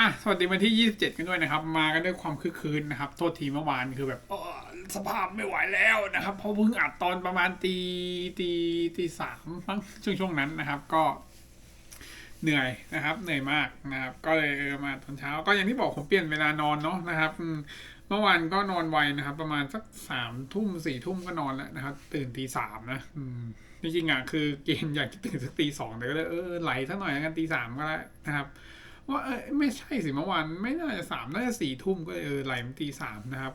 อะสวัสดีวันที่ 27 กันด้วยนะครับ มากันด้วยความคึกคืนนะครับ โทษทีเมื่อวานคือแบบสภาพไม่ไหวแล้วนะครับ เพราะเพิ่งอัดตอนประมาณตีตีตีสามมั้งช่วงช่วงนั้นนะครับ ก็เหนื่อยนะครับ เหนื่อยมากนะครับ ก็เลยเออมาตอนเช้า ก็อย่างที่บอกผมเปลี่ยนเวลานอนเนาะนะครับ เมื่อวานก็นอนไวนะครับ ประมาณสักสามทุ่มสี่ทุ่มก็นอนแล้วนะครับ ตื่นตีสามนะจริงๆอะคือเกณฑ์อยากจะตื่นสักตีสองแต่ก็เลยเออไหลสักหน่อยแล้วกันตีสามก็ได้วนะครับ ว่าเออไม่ใช่สิเมื่อวานไม่น่าจะสามน่าจะสี่ทุ่มก็เออไหลมันตีสามนะครับ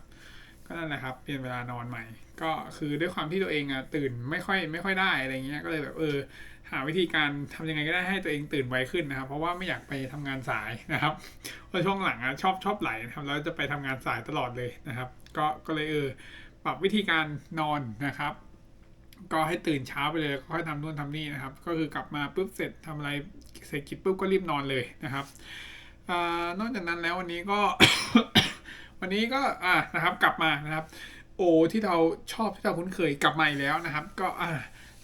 ก็นั่นแหละครับเปลี่ยนเวลานอนใหม่ ก็คือด้วยความที่ตัวเองอะตื่นไม่ค่อยไม่ค่อยได้อะไรเงี้ยก็เลยแบบเออ หาวิธีการทำยังไงก็ได้ให้ตัวเองตื่นไวขึ้นนะครับ เพราะว่าไม่อยากไปทำงานสายนะครับเพราะช่วงหลังอะชอบชอบไหลนะครับแล้วจะไปทำงานสายตลอดเลยนะครับ ก็ก็เลยเออปรับวิธีการนอนนะครับก็ให้ตื่นเช้าไปเลยค่อยทำนู่นทำนี่นะครับ ก็คือกลับมาปุ๊บเสร็จทำอะไร เสร็จกิจปุ๊บก็รีบนอนเลยนะครับอนอกจากนั้นแล้ววันนี้ก็ วันนี้ก็อ่านะครับกลับมานะครับ โอที่เราชอบที่เราคุ้นเคยกลับมาอีกแล้วนะครับ ก็อ่า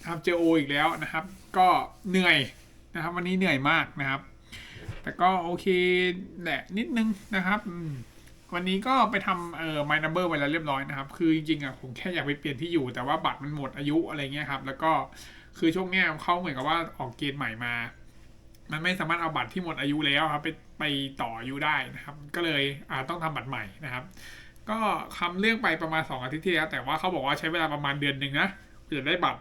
นะครับเจอโออีกแล้วนะครับ ก็เหนื่อยนะครับ วันนี้เหนื่อยมากนะครับ แต่ก็โอเคแหละนิดนึงนะครับวันนี้ก็ไปทำเอ่อ my number ไว้แล้วเรียบร้อยนะครับ คือจริงๆอะผมแค่อยากไปเปลี่ยนที่อยู่แต่ว่าบัตรมันหมดอายุอะไรเงี้ยครับ แล้วก็คือช่วงเนี้ยเขาเหมือนกับว่าออกเกณฑ์ใหม่มา มันไม่สามารถเอาบัตรที่หมดอายุแล้วครับ ไปไปต่ออายุได้นะครับ ก็เลยอาต้องทำบัตรใหม่นะครับ ก็คำเรื่องไปประมาณสองอาทิตย์ที่แล้วแต่ว่าเขาบอกว่าใช้เวลาประมาณเดือนหนึ่งนะจะได้บัตร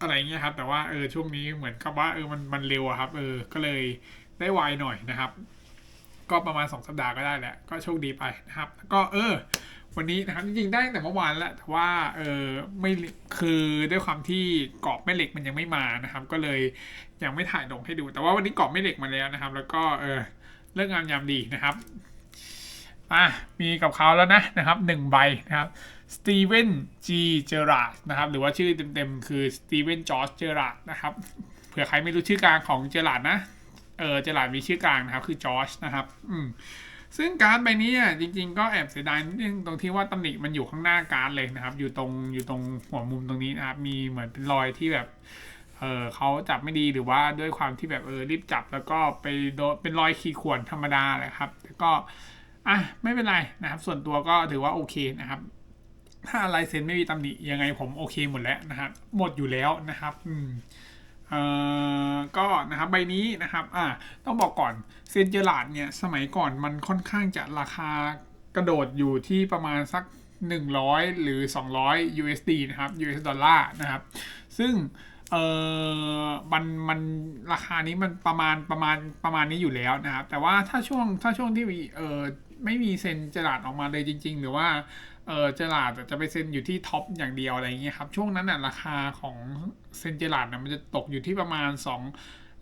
อะไรเงี้ยครับ แต่ว่าเออช่วงนี้เหมือนกับว่าเออมันมันเร็วครับ เออก็เลยได้ไวหน่อยนะครับ ก็ประมาณสองสัปดาห์ก็ได้แหละก็โชคดีไปนะครับ ก็เออ วันนี้นะครับจริงๆได้ตั้งแต่เมื่อวานแล้วแต่ว่าเออไม่คือด้วยความที่กรอบแม่เหล็กมันยังไม่มานะครับ ก็เลยยังไม่ถ่ายลงให้ดู แต่ว่าวันนี้กรอบแม่เหล็กมาแล้วนะครับ แล้วก็เออเรื่องงามยามดีนะครับอะมีกับเขาแล้วนะนะครับหนึ่งใบนะครับสตีเวนจีเจอราดนะครับหรือว่าชื่อเต็มๆคือสตีเวนจอร์จเจอราดนะครับเผื่อใครไม่รู้ชื่อกลางของเจอราดนะเออเจอราดมีชื่อกลางนะครับคือจอร์จนะครับอืม ซึ่งการ์ดใบนี้อะจริง ๆ ก็แอบเสียดายนิดนึงตรงที่ว่าตำหนิมันอยู่ข้างหน้าการ์ดเลยนะครับ อยู่ตรงอยู่ตรงหัวมุมตรงนี้นะครับ มีเหมือนเป็นรอยที่แบบเออเขาจับไม่ดีหรือว่าด้วยความที่แบบเออรีบจับ แล้วก็ไปโดนเป็นรอยขีดข่วนธรรมดาแหละครับแต่ก็อะไม่เป็นไรนะครับ ส่วนตัวก็ถือว่าโอเคนะครับ ถ้าลายเซ็นไม่มีตำหนิยังไงผมโอเคหมดแล้วนะครับหมดอยู่แล้วนะครับ อืม เอ่อก็นะครับใบนี้นะครับอ่าต้องบอกก่อนเซนเจอราดเนี่ยสมัยก่อนมันค่อนข้างจะราคากระโดดอยู่ที่ประมาณสัก 100 หรือ 200 USD นะครับ US ดอลลาร์นะครับ ซึ่งเออมันมันราคานี้มันประมาณประมาณประมาณนี้อยู่แล้วนะครับ แต่ว่าถ้าช่วงถ้าช่วงที่เออไม่มีเซนเจอราดออกมาเลยจริง ๆ หรือว่า เออเจอราดจะไปเซ็นอยู่ที่ท็อปอย่างเดียวอะไรเงี้ยครับ ช่วงนั้นน่ะราคาของเซนเจอราดน่ะมันจะตกอยู่ที่ประมาณสอง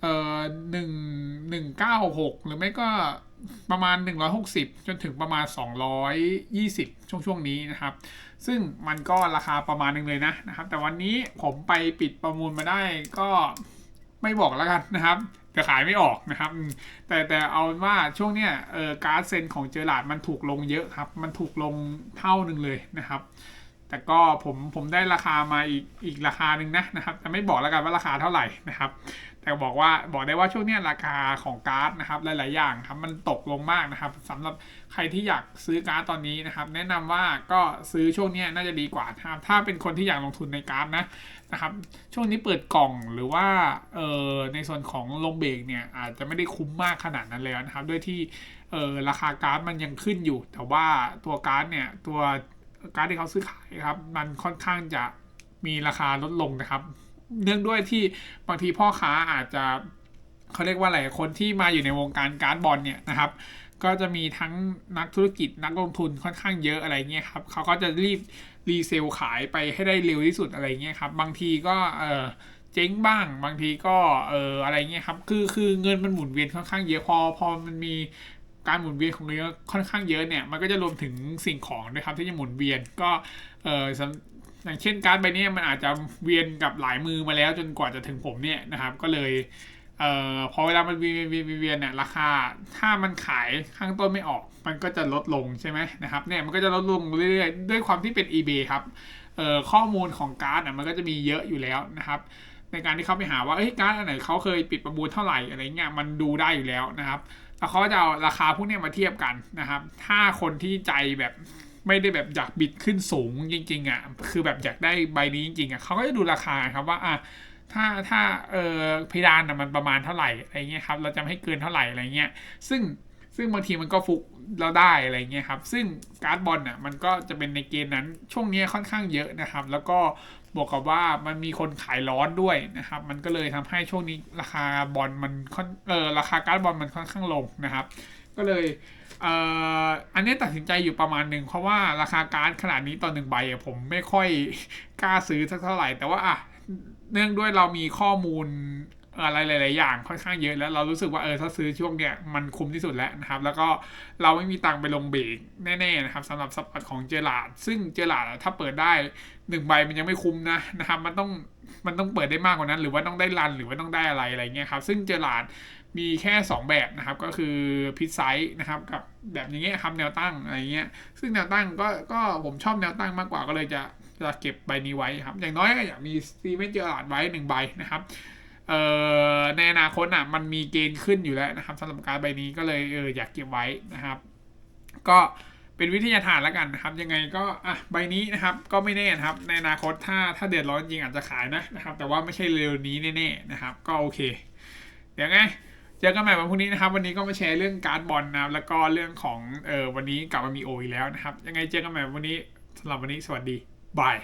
เอ่อหนึ่งหนึ่งเก้าหกหรือไม่ก็ประมาณ 160 จนถึงประมาณ 220 ช่วงช่วงนี้นะครับ ซึ่งมันก็ราคาประมาณหนึงเลยนะนะครับ แต่วันนี้ผมไปปิดประมูลมาได้ก็ ไม่บอกแล้วกันนะครับแต่ขายไม่ออกนะครับ แต่แต่เอาว่าช่วงเนี้ยเออการ์ดเซนของเจอร์ลาดมันถูกลงเยอะครับ มันถูกลงเท่าหนึ่งเลยนะครับ แต่ก็ผมผมได้ราคามาอีกอีกราคาหนึ่งนะนะครับแต่ไม่บอกแล้วกันว่าราคาเท่าไหร่นะครับ แต่บอกว่าบอกได้ว่าช่วงนี้ราคาของการ์ดนะครับหลาย ๆ อย่างครับมันตกลงมากนะครับสำหรับใครที่อยากซื้อการ์ดตอนนี้นะครับ แนะนำว่าก็ซื้อช่วงนี้น่าจะดีกว่านะครับถ้าเป็นคนที่อยากลงทุนในการ์ดนะนะครับ ช่วงนี้เปิดกล่องหรือว่าเอ่อในส่วนของลงเบรกเนี่ยอาจจะไม่ได้คุ้มมากขนาดนั้นแล้วนะครับ ด้วยที่เอ่อราคาการ์ดมันยังขึ้นอยู่ แต่ว่าตัวการ์ดเนี่ยตัว การ์ดที่เขาซื้อขายครับ มันค่อนข้างจะมีราคาลดลงนะครับ เนื่องด้วยที่บางทีพ่อค้าอาจจะเขาเรียกว่าอะไรคนที่มาอยู่ในวงการการ์ดบอลเนี่ยนะครับ ก็จะมีทั้งนักธุรกิจนักลงทุนค่อนข้างเยอะอะไรเงี้ยครับเขาก็จะรีบรีเซลขายไปให้ได้เร็วที่สุดอะไรเงี้ยครับ บางทีก็เออเจ๊งบ้าง บางทีก็เอออะไรเงี้ยครับ คือคือเงินมันหมุนเวียนค่อนข้างเยอะพอพอมันมี การหมุนเวียนของเงินค่อนข้างเยอะเนี่ยมันก็จะรวมถึงสิ่งของด้วยครับที่จะหมุนเวียนก็เอออย่างเช่นการ์ดใบนี้มันอาจจะเวียนกับหลายมือมาแล้วจนกว่าจะถึงผมเนี่ยนะครับ ก็เลยเอ่อพอเวลามันเวียนเวียนเวียนเวียนเนี่ยราคา ถ้ามันขายข้างต้นไม่ออก มันก็จะลดลงใช่ไหมนะครับเนี่ยมันก็จะลดลงเรื่อยๆด้วยความที่เป็น eBay ครับเอ่อข้อมูลของการ์ดน่ะมันก็จะมีเยอะอยู่แล้วนะครับ ในการที่เขาไปหาว่าเอ้ยการอันไหนเขาเคยปิดประมูลเท่าไหร่อะไรเงี้ยมันดูได้อยู่แล้วนะครับแล้วเขาจะเอาราคาพวกนี้มาเทียบกันนะครับ ถ้าคนที่ใจแบบไม่ได้แบบอยากบิดขึ้นสูงจริงๆอะคือแบบอยากได้ใบนี้จริงๆอะเขาก็จะดูราคาครับว่าอะถ้าถ้าเออเพดานอะมันประมาณเท่าไหร่อะไรเงี้ยครับเราจะไม่ให้เกินเท่าไหร่อะไรเงี้ยซึ่งซึ่งบางทีมันก็ฟุกเราได้อะไรเงี้ยครับ ซึ่งการ์ดบอลน่ะมันก็จะเป็นในเกณฑ์นั้นช่วงนี้ค่อนข้างเยอะนะครับ แล้วก็ บวกกับว่ามันมีคนขายร้อนด้วยนะครับ มันก็เลยทำให้ช่วงนี้ราคาบอลมันค่อนเออราคาการ์ดบอลมันค่อนข้างลงนะครับ ก็เลยเอ่ออันนี้ตัดสินใจอยู่ประมาณหนึ่งเพราะว่าราคาการ์ดขนาดนี้ต่อหนึ่งใบผมไม่ค่อยกล้าซื้อสักเท่าไหร่ แต่ว่าอะเนื่องด้วยเรามีข้อมูล อะไรหลาย ๆ อย่างค่อนข้างเยอะแล้วเรารู้สึกว่าเออถ้าซื้อช่วงเนี้ยมันคุ้มที่สุดแล้วนะครับ แล้วก็เราไม่มีตังค์ไปลงเบรกแน่ ๆ นะครับสำหรับสปอตของเจอราร์ดซึ่งเจอราร์ดถ้าเปิดได้หนึ่งใบมันยังไม่คุ้มนะนะครับ มันต้องมันต้องเปิดได้มากกว่านั้น หรือว่าต้องได้รันหรือว่าต้องได้อะไรอะไรเงี้ยครับซึ่งเจอราร์ดมีแค่ 2 แบบนะครับก็คือพิซไซส์นะครับกับแบบอย่างเงี้ยครับแนวตั้งอะไรเงี้ยซึ่งแนวตั้งก็ก็ผมชอบแนวตั้งมากกว่าก็เลยจะจะเก็บใบนี้ไว้ครับ อย่างน้อยก็อยากมีซีเมนเจอร์ลาดไว้หนึ่งใบนะครับ เอ่อในอนาคตอะมันมีเกณฑ์ขึ้นอยู่แล้วนะครับสำหรับการใบนี้ก็เลยเอออยากเก็บไว้นะครับ ก็เป็นวิทยาทานแล้วกันนะครับ ยังไงก็อะใบนี้นะครับ ก็ไม่แน่นะครับ ในอนาคตถ้าถ้าเดือดร้อนจริงอาจจะขายนะนะครับ แต่ว่าไม่ใช่เร็วนี้แน่ๆนะครับ ก็โอเค เดี๋ยวไงเจอกันใหม่วันพรุ่งนี้นะครับ วันนี้ก็มาแชร์เรื่องการ์ดบอลนะครับ แล้วก็เรื่องของเออวันนี้กลับมามีโออีกแล้วนะครับ ยังไงเจอกันใหม่วันนี้สำหรับวันนี้สวัสดีบาย